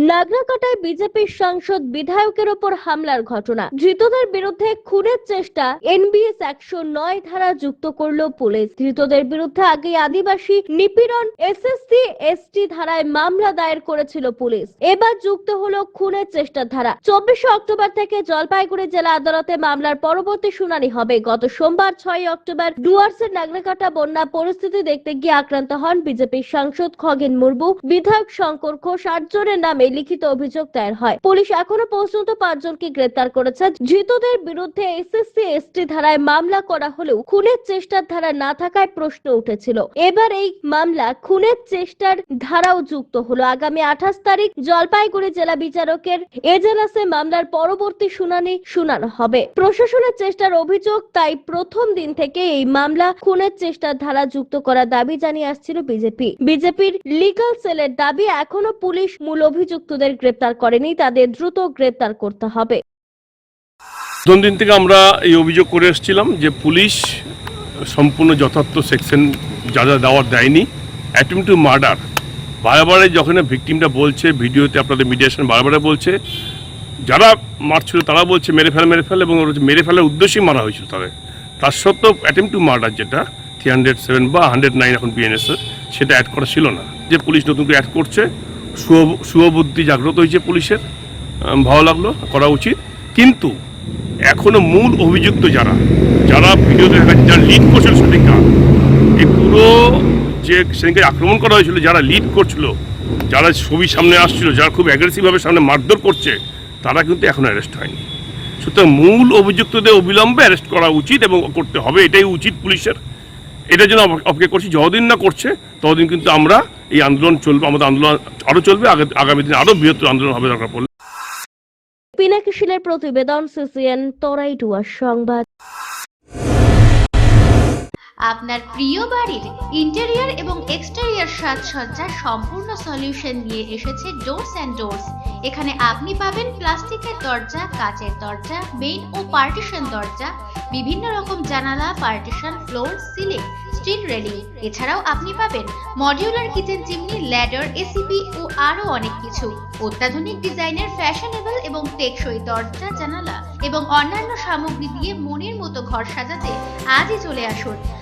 নাগরাকাটায় বিজেপির সাংসদ বিধায়কের ওপর হামলার ঘটনা। ধৃতদের বিরুদ্ধে খুনের চেষ্টা এনবিএস একশো নয় ধারা যুক্ত করল পুলিশ। ধৃতদের বিরুদ্ধে আগে আদিবাসী নিপীড়ন, এসএসসি, এসটি ধারায় মামলা দায়ের করেছিল পুলিশ। এবার যুক্ত হলো খুনের চেষ্টার ধারা চব্বিশে অক্টোবর থেকে জলপাইগুড়ি জেলা আদালতে মামলার পরবর্তী শুনানি হবে। গত সোমবার ছয় অক্টোবর ডুয়ার্সের নাগরাকাটা বন্যা পরিস্থিতি দেখতে গিয়ে আক্রান্ত হন বিজেপির সাংসদ খগেন মুর্মু, বিধায়ক শঙ্কর ঘোষ আটজনের নামে লিখিত অভিযোগ দায়ের হয়। পুলিশ এখনও পর্যন্ত পাঁচজনকে গ্রেপ্তার করেছে। ধৃতদের বিরুদ্ধে এসএসসি, এসটি ধারায় মামলা করা হলেও খুনের চেষ্টার ধারা না থাকায় প্রশ্ন উঠেছিল। এবার এই মামলা খুনের চেষ্টার ধারাও যুক্ত হলো। আগামী আঠাশ তারিখ জলপাইগুড়ি জেলা বিচারকের এজেলাসে মামলার পরবর্তী শুনানি শুনানো হবে। প্রশাসনের চেষ্টার অভিযোগ, তাই প্রথম দিন থেকে এই মামলা খুনের চেষ্টার ধারা যুক্ত করার দাবি জানিয়ে আসছিল বিজেপি। বিজেপির লিগাল সেলের দাবি, এখনও পুলিশ মূল অভিযুক্তদের গ্রেপ্তার করেনি, তাদের দ্রুত গ্রেপ্তার করতে হবে। দিন থেকে আমরা এই অভিযোগ করে এসেছিলাম যে পুলিশ সম্পূর্ণ যথার্থ সেকশন যা যা দেওয়ার দেয়নি। অ্যাটেম্প টু মার্ডার বারে যখন ভিকটিমটা বলছে, ভিডিওতে আপনাদের মিডিয়েশন বারবারে বলছে, যারা মারছিল তারা বলছে মেরে ফেলে মেরে ফেলে এবং মেরে ফেলার উদ্দেশ্যেই মারা হয়েছিল তাদের। তার সত্ত্বেও অ্যাটেম্প টু মার্ডার যেটা থ্রি হান্ড্রেড সেভেন বা হান্ড্রেড নাইন এখন বিএনএস সেটা অ্যাড করা ছিল না। যে পুলিশ নতুন করে অ্যাড করছে শুভবুদ্ধি জাগ্রত হয়েছে পুলিশের। ভালো লাগল, করা উচিত। কিন্তু এখনও মূল অভিযুক্ত যারা যারা ভিডিওতে দেখা যারা লিড করছিল সেদিনকা এই পুরো যে সেদিনকে আক্রমণ করা হয়েছিল, যারা লিড করছিল, যারা ছবি সামনে আসছিল, যারা খুব অ্যাগ্রেসিভভাবে সামনে মারধর করছে, তারা কিন্তু এখনও অ্যারেস্ট হয়নি। সুতরাং মূল অভিযুক্তদের অবিলম্বে অ্যারেস্ট করা উচিত এবং করতে হবে, এটাই উচিত পুলিশের। এটার জন্য অপ- অপেক্ষা করছি, যতদিন না করছে, ততদিন কিন্তু আমরা এই আন্দোলন চলবে আমাদের আন্দোলন আরও চলবে আগামী দিনে আরও বৃহত্তর আন্দোলন হবে দরকার পড়লে। পিনাকি শিলের প্রতিবেদন সিসিএন তরাই টুয়ার সংবাদ। আপনার প্রিয় বাড়ির ইন্টেরিয়র এবং এক্সটেরিয়র সাজসজ্জার সম্পূর্ণ সলিউশন নিয়ে এসেছে ডোরস অ্যান্ড ডোরস এখানে আপনি পাবেন প্লাস্টিকের দরজা, কাচের দরজা মেইন ও পার্টিশন দরজা, বিভিন্ন রকম জানালা partition floor ceiling steel railing এছাড়াও আপনি পাবেন modular kitchen chimney ladder ACP ও আরও অনেক কিছু। অত্যাধুনিক ডিজাইনের ফ্যাশনেবল এবং টেকসই দরজা, জানালা এবং অন্যান্য সামগ্রী দিয়ে মনের মতো ঘর সাজাতে আজই চলে আসুন